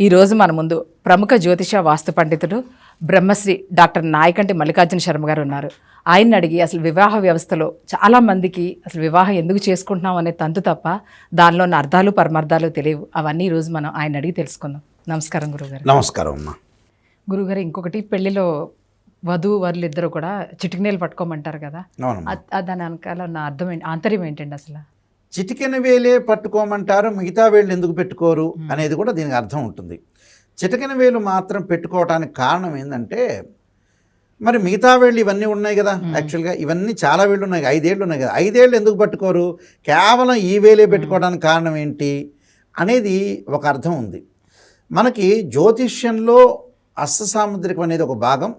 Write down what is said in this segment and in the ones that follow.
ఈరోజు మన ముందు ప్రముఖ జ్యోతిష వాస్తు పండితుడు బ్రహ్మశ్రీ డాక్టర్ నాయకంటి మల్లికార్జున శర్మ గారు ఉన్నారు. ఆయన్ని అడిగి అసలు వివాహ వ్యవస్థలో చాలా మందికి అసలు వివాహం ఎందుకు చేసుకుంటున్నాం అనే తంతు తప్ప దానిలో ఉన్న అర్థాలు పరమార్థాలు తెలియవు. అవన్నీ ఈరోజు మనం ఆయన అడిగి తెలుసుకుందాం. నమస్కారం గురుగారు. నమస్కారం అమ్మా. గురుగారు ఇంకొకటి పెళ్ళిలో వధువు వరులు ఇద్దరు కూడా చిటికినేలు పట్టుకోమంటారు కదా. దాని వెనకాల ఉన్న అర్థం ఏంటి ఆంతర్యం ఏంటండి అసలు? చిటికెన వేలే పట్టుకోమంటారు మిగతా వేళ్ళు ఎందుకు పెట్టుకోరు అనేది కూడా దీనికి అర్థం ఉంటుంది. చిటికెన వేలు మాత్రం పెట్టుకోవడానికి కారణం ఏంటంటే మరి మిగతా వేళ్ళు ఇవన్నీ ఉన్నాయి కదా యాక్చువల్గా ఇవన్నీ చాలా వేళ్ళు ఉన్నాయి కదా, ఐదేళ్ళు ఉన్నాయి కదా ఐదేళ్ళు ఎందుకు పట్టుకోరు కేవలం ఈ వేలే పెట్టుకోవడానికి కారణం ఏంటి అనేది ఒక అర్థం ఉంది. మనకి జ్యోతిష్యంలో అష్టసాముద్రికం అనేది ఒక భాగం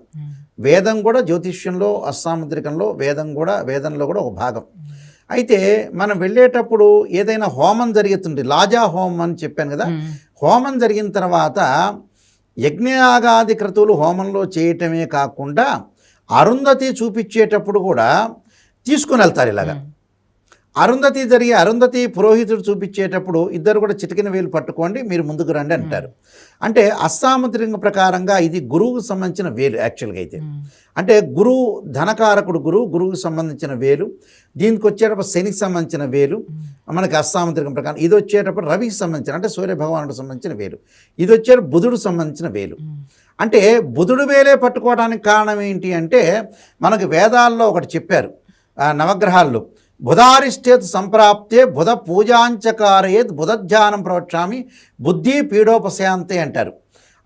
వేదం కూడా జ్యోతిష్యంలో అస్సాముద్రికంలో వేదం కూడా వేదంలో కూడా ఒక భాగం. అయితే మనం వెళ్ళేటప్పుడు ఏదైనా హోమం జరుగుతుంది లాజా హోమం అని చెప్పాను కదా హోమం జరిగిన తర్వాత యజ్ఞయాగాది క్రతువులు హోమంలో చేయటమే కాకుండా అరుంధతి చూపించేటప్పుడు కూడా తీసుకుని వెళ్తారు ఇలాగా. అరుంధతి జరిగి అరుంధతి పురోహితుడు చూపించేటప్పుడు ఇద్దరు కూడా చిటికిన వేలు పట్టుకోండి మీరు ముందుకు రండి అంటారు. అంటే అస్సాముద్రిక ప్రకారంగా ఇది గురువుకు సంబంధించిన వేలు యాక్చువల్గా అయితే. అంటే గురువు ధనకారకుడు గురువు గురువుకు సంబంధించిన వేలు దీనికి వచ్చేటప్పుడు శనికి సంబంధించిన వేలు మనకి అస్సాముద్రికం ప్రకారం ఇది వచ్చేటప్పుడు రవికి సంబంధించిన అంటే సూర్య భగవానుడికి సంబంధించిన వేలు. ఇది వచ్చేటప్పుడు బుధుడు సంబంధించిన వేలు. అంటే బుధుడు వేలే పట్టుకోవడానికి కారణం ఏంటి అంటే మనకు వేదాల్లో ఒకటి చెప్పారు నవగ్రహాల్లో బుధారిష్టేత్ సంప్రాప్తే బుధ పూజాంచకారయేత్ బుధధ్యానం ప్రవక్ష్యామి బుద్ధి పీడోపశాంతే అంటారు.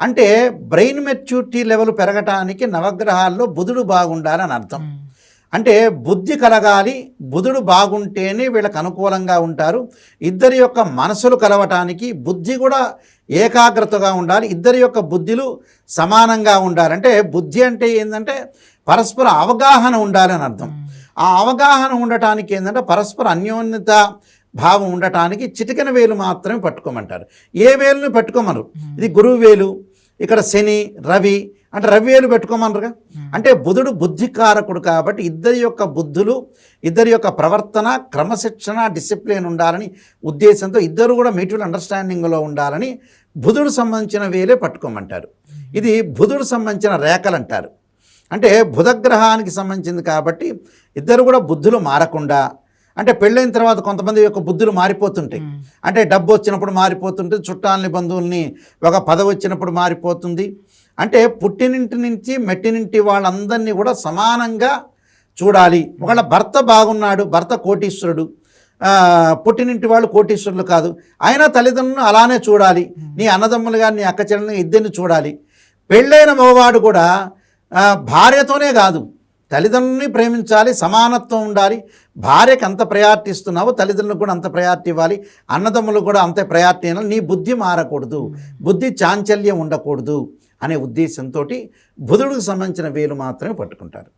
అంటే బ్రెయిన్ మెచ్యూరిటీ లెవెల్ పెరగటానికి నవగ్రహాల్లో బుధుడు బాగుండాలని అర్థం. అంటే బుద్ధి కలగాలి బుధుడు బాగుంటేనే వీళ్ళకి అనుకూలంగా ఉంటారు. ఇద్దరి యొక్క మనసులు కలవటానికి బుద్ధి కూడా ఏకాగ్రతగా ఉండాలి. ఇద్దరి యొక్క బుద్ధులు సమానంగా ఉండాలి. అంటే బుద్ధి అంటే ఏంటంటే పరస్పర అవగాహన ఉండాలని అర్థం. ఆ అవగాహన ఉండటానికి ఏంటంటే పరస్పర అన్యోన్యత భావం ఉండటానికి చిటికెన వేలు మాత్రమే పట్టుకోమంటారు. ఏ వేలుని పట్టుకోమనరు. ఇది గురువు వేలు ఇక్కడ శని రవి అంటే రవి వేలు పెట్టుకోమనరుగా. అంటే బుధుడు బుద్ధికారకుడు కాబట్టి ఇద్దరి యొక్క బుద్ధులు ఇద్దరి యొక్క ప్రవర్తన క్రమశిక్షణ డిసిప్లిన్ ఉండాలని ఉద్దేశంతో ఇద్దరు కూడా మ్యూచువల్ అండర్స్టాండింగ్లో ఉండాలని బుధుడు సంబంధించిన వేలే పట్టుకోమంటారు. ఇది బుధుడు సంబంధించిన రేఖలు అంటారు అంటే బుధగ్రహానికి సంబంధించింది కాబట్టి ఇద్దరు కూడా బుద్ధులు మారకుండా అంటే పెళ్ళైన తర్వాత కొంతమంది యొక్క బుద్ధులు మారిపోతుంటాయి. అంటే డబ్బు వచ్చినప్పుడు మారిపోతుంటుంది చుట్టాలని బంధువుల్ని ఒక పదవి వచ్చినప్పుడు మారిపోతుంది. అంటే పుట్టినింటి నుంచి మెట్టినింటి వాళ్ళందరినీ కూడా సమానంగా చూడాలి. ఒకవేళ భర్త బాగున్నాడు భర్త కోటీశ్వరుడు. పుట్టినింటి వాళ్ళు కోటీశ్వరులు కాదు. అయినా తల్లిదండ్రులను అలానే చూడాలి. నీ అన్నదమ్ములుగా నీ అక్క చెల్లెలు ఇద్దరిని చూడాలి. పెళ్ళైన మగవాడు కూడా భార్యతోనే కాదు తల్లిదండ్రుల్ని ప్రేమించాలి సమానత్వం ఉండాలి. భార్యకి అంత ప్రయారిటీ ఇస్తున్నావో తల్లిదండ్రులకు కూడా అంత ప్రయారిటీ ఇవ్వాలి. అన్నదమ్ములకు కూడా అంతే ప్రయారిటీ అయినా నీ బుద్ధి మారకూడదు. బుద్ధి చాంచల్యం ఉండకూడదు అనే ఉద్దేశంతో బుధుడికి సంబంధించిన వేలు మాత్రమే పట్టుకుంటారు.